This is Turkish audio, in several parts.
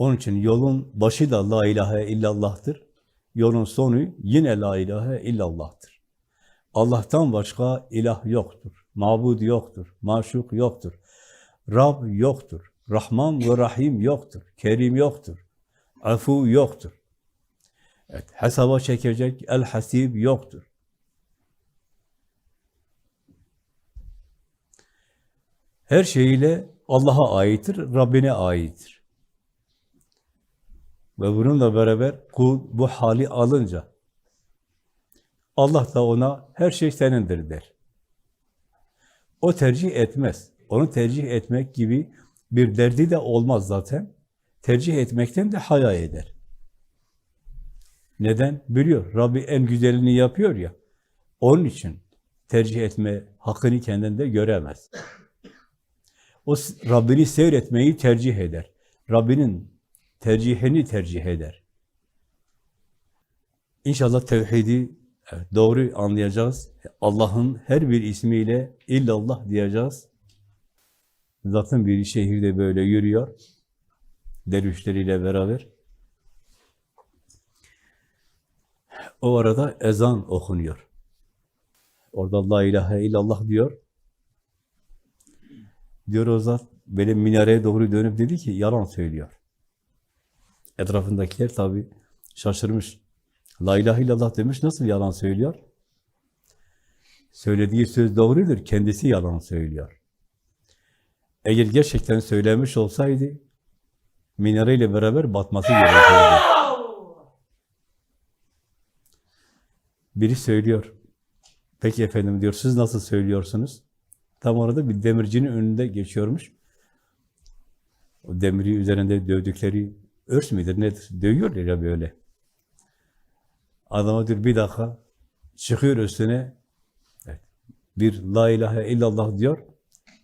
Onun için yolun başı da la ilahe illallah'tır. Yolun sonu yine la ilahe illallah'tır. Allah'tan başka ilah yoktur. Mabud yoktur. Maşuk yoktur. Rab yoktur. Rahman ve Rahim yoktur. Kerim yoktur. Afu yoktur. Evet, hesaba çekecek el hasib yoktur. Her şeyiyle Allah'a aittir, Rabbine aittir. Ve bununla beraber kul bu hali alınca Allah da ona her şey senindir der. O tercih etmez. Onu tercih etmek gibi bir derdi de olmaz zaten. Tercih etmekten de haya eder. Neden? Biliyor. Rabbi en güzelini yapıyor ya. Onun için tercih etme hakkını kendinde göremez. O Rabbini seyretmeyi tercih eder. Rabbinin tercihini tercih eder. İnşallah tevhidi doğru anlayacağız. Allah'ın her bir ismiyle illallah diyeceğiz. Zaten bir şehirde böyle yürüyor. Dervişleriyle beraber. O arada ezan okunuyor. Orada la ilahe illallah diyor. Diyor o zat, böyle minareye doğru dönüp dedi ki yalan söylüyor. Etrafındakiler tabi şaşırmış. La ilahe illallah demiş, nasıl yalan söylüyor? Söylediği söz doğrudur, kendisi yalan söylüyor. Eğer gerçekten söylemiş olsaydı, minareyle beraber batması gerekirdi. Biri söylüyor. Peki efendim diyor, siz nasıl söylüyorsunuz? Tam orada bir demircinin önünde geçiyormuş. O demiri üzerinde dövdükleri örs müdür nedir? Dövüyorlar ya böyle. Adama diyor bir dakika çıkıyor üstüne evet, bir la ilahe illallah diyor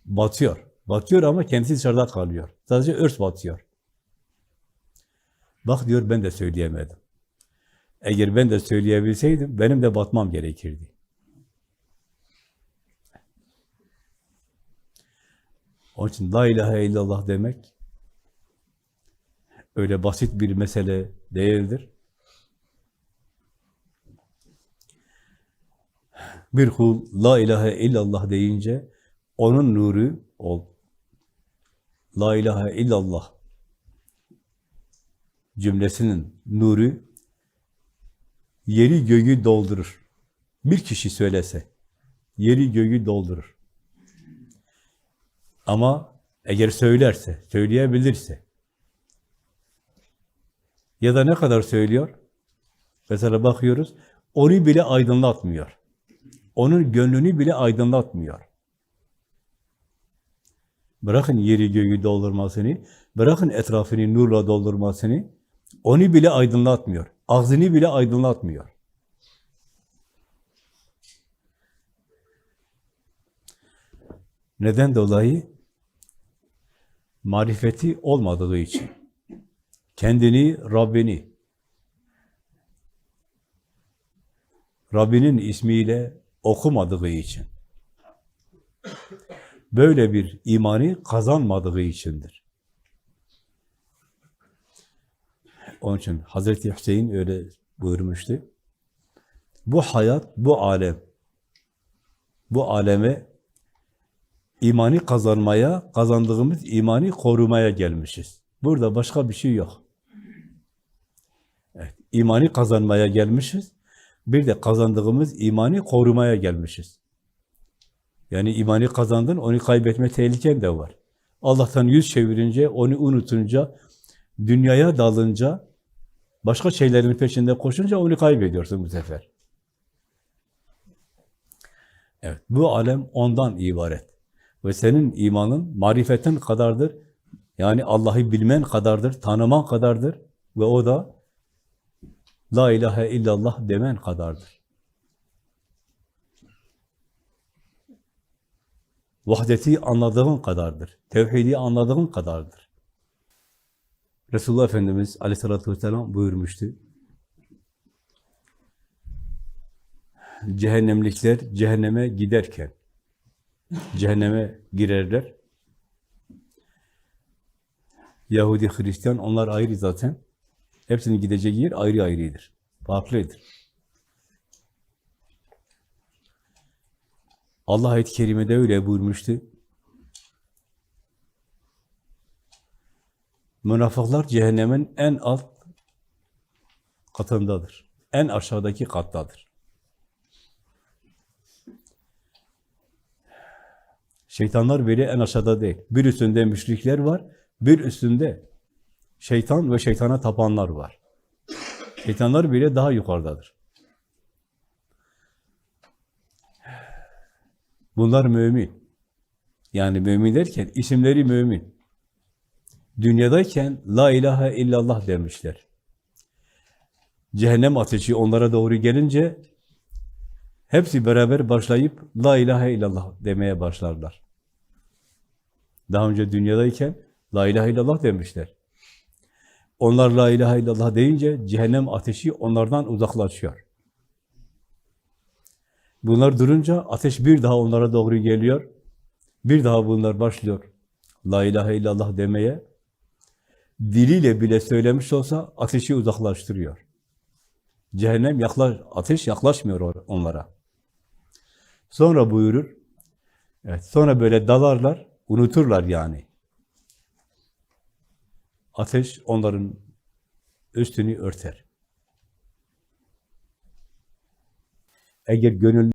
batıyor. Batıyor ama kendisi dışarıda kalıyor. Sadece örs batıyor. Bak diyor ben de söyleyemedim. Eğer ben de söyleyebilseydim benim de batmam gerekirdi. Onun için la ilahe illallah demek öyle basit bir mesele değildir. Bir kul la ilahe illallah deyince onun nuru ol. La ilahe illallah cümlesinin nuru yeri göğü doldurur. Bir kişi söylese yeri göğü doldurur. Ama eğer söylerse, söyleyebilirse ya da ne kadar söylüyor? Mesela bakıyoruz, onu bile aydınlatmıyor. Onun gönlünü bile aydınlatmıyor. Bırakın yeri göğü doldurmasını, bırakın etrafını nurla doldurmasını, onu bile aydınlatmıyor. Ağzını bile aydınlatmıyor. Neden dolayı? Marifeti olmadığı için. Kendini, Rabbini, Rabbinin ismiyle okumadığı için. Böyle bir imani kazanmadığı içindir. Onun için Hazreti Hüseyin öyle buyurmuştu. Bu hayat, bu alem, bu aleme imani kazanmaya, kazandığımız imani korumaya gelmişiz. Burada başka bir şey yok. İmani kazanmaya gelmişiz. Bir de kazandığımız imani korumaya gelmişiz. Yani imani kazandın, onu kaybetme tehliken de var. Allah'tan yüz çevirince, onu unutunca, dünyaya dalınca, başka şeylerin peşinde koşunca onu kaybediyorsun bu sefer. Evet, bu alem ondan ibaret. Ve senin imanın marifetin kadardır. Yani Allah'ı bilmen kadardır, tanıman kadardır. Ve o da La ilahe illallah demen kadardır. Vahdeti anladığın kadardır. Tevhidi anladığın kadardır. Resulullah Efendimiz aleyhissalatü vesselam buyurmuştu. Cehennemlikler cehenneme giderken cehenneme girerler. Yahudi, Hristiyan onlar ayrı zaten. Hepsinin gideceği yer ayrı ayrıdır. Farklıdır. Allah ayet-i kerimede öyle buyurmuştu. Münafıklar cehennemin en alt katındadır. En aşağıdaki kattadır. Şeytanlar bile en aşağıda değil. Bir üstünde müşrikler var, bir üstünde şeytan ve şeytana tapanlar var. Şeytanlar bile daha yukarıdadır. Bunlar mümin. Yani mümin derken isimleri mümin. Dünyadayken la ilahe illallah demişler. Cehennem ateşi onlara doğru gelince hepsi beraber başlayıp la ilahe illallah demeye başlarlar. Daha önce dünyadayken la ilahe illallah demişler. Onlar la ilahe illallah deyince cehennem ateşi onlardan uzaklaşıyor. Bunlar durunca ateş bir daha onlara doğru geliyor. Bir daha bunlar başlıyor la ilahe illallah demeye. Diliyle bile söylemiş olsa ateşi uzaklaştırıyor. Cehennem yaklaş, ateş yaklaşmıyor onlara. Sonra buyurur, evet, sonra böyle dalarlar, unuturlar yani. Ateş onların üstünü örter. Eğer gönül